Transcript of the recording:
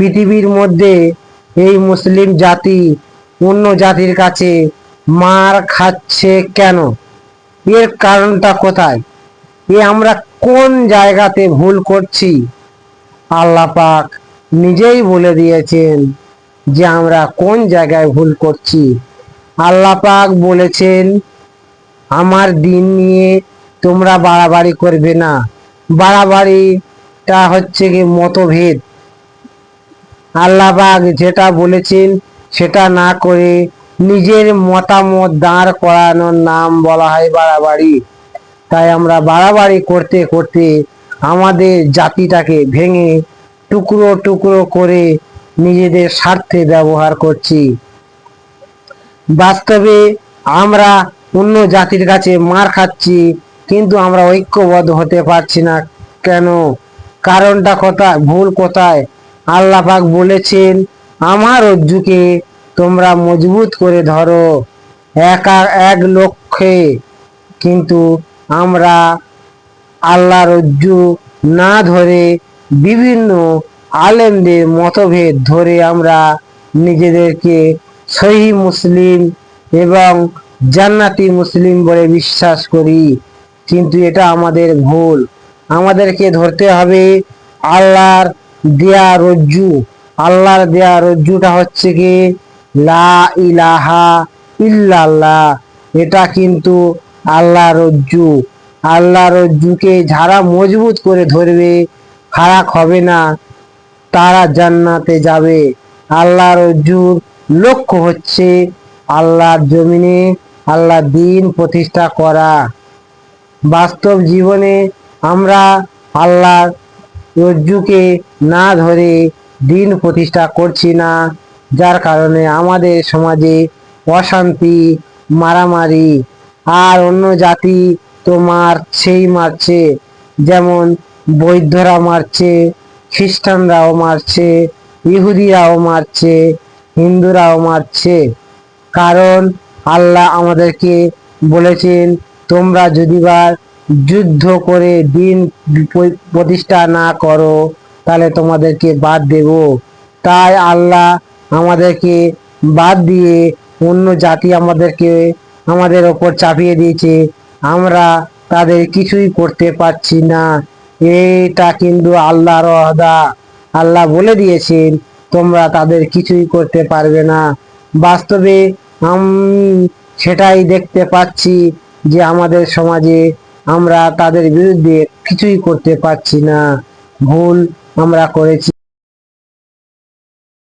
পৃথিবীর মধ্যে এই মুসলিম জাতি অন্য জাতির কাছে মার খাচ্ছে কেন? এর কারণটা কোথায়? এ আমরা কোন জায়গাতে ভুল করছি? আল্লাহ পাক নিজেই বলে দিয়েছেন যে আমরা কোন জায়গায় ভুল করছি। আল্লাহ পাক বলেছেন, আমার দিন নিয়ে তোমরা বাড়াবাড়ি করবে না। বাড়াবাড়িটা হচ্ছে কি মতভেদ। আল্লাহবাগ যেটা বলেছেন, সেটা না করে নিজের মতামত দাঁড় করানোর নাম বলা হয় বাড়াবাড়ি। তাই আমরা বাড়াবাড়ি করতে করতে আমাদের জাতিটাকে ভেঙে টুকরো টুকরো করে নিজেদের স্বার্থে ব্যবহার করছি। বাস্তবে আমরা অন্য জাতির কাছে মার খাচ্ছি, কিন্তু আমরা ঐক্যবদ্ধ হতে পারছি না। কেন? কারণটা কোথায়? ভুল কোথায়? আল্লাহ পাক বলেছেন, আমার রজ্জুকে তোমরা মজবুত করে ধরো, একা এক লক্ষ্যে। কিন্তু আমরা আল্লাহ রজ্জু না ধরে বিভিন্ন আলেমদের মতভেদ ধরে আমরা নিজেদেরকে সহি মুসলিম এবং জান্নাতি মুসলিম বলে বিশ্বাস করি। কিন্তু এটা আমাদের ভুল। আমাদেরকে ধরতে হবে আল্লাহর দেয়া রজ্জু, আল্লাহর দেয়া রজ্জুটা হচ্ছে কি? লা ইলাহা ইল্লাল্লাহ। এটা কিন্তু আল্লাহ রজ্জু। আল্লাহ রজ্জুকে যারা মজবুত করে ধরবে, খারাপ হবে না, তারা জান্নাতে যাবে। আল্লাহ রজ্জুর লক্ষ্য হচ্ছে আল্লাহর জমিনে আল্লাহ দিন প্রতিষ্ঠা করা। বাস্তব জীবনে আমরা আল্লাহর রজ্জুকে না ধরে দিন প্রতিষ্ঠা করছি না, যার কারণে আমাদের সমাজে অশান্তি, মারামারি আর অন্য জাতি তো মারছেই মারছে। যেমন বৌদ্ধরা মারছে, খ্রিস্টানরাও মারছে, ইহুদিরাও মারছে, হিন্দুরাও মারছে। কারণ আল্লাহ আমাদেরকে বলেছেন, তোমরা যদি বা যুদ্ধ করে দিন প্রতিষ্ঠা না করো, তাহলে তোমাদেরকে বাদ দেব। তাই আল্লাহ আমাদেরকে বাদ দিয়ে অন্য জাতি আমাদেরকে, আমাদের ওপর চাপিয়ে দিয়েছে। আমরা তাদের কিছুই করতে পারছি না। এটা কিন্তু আল্লাহর অদা আল্লাহ বলে দিয়েছেন, তোমরা তাদের কিছুই করতে পারবে না। বাস্তবে আমি সেটাই দেখতে পাচ্ছি যে আমাদের সমাজে আমরা তাদের বিরুদ্ধে কিছুই করতে পারছি না। ভুল আমরা করেছি।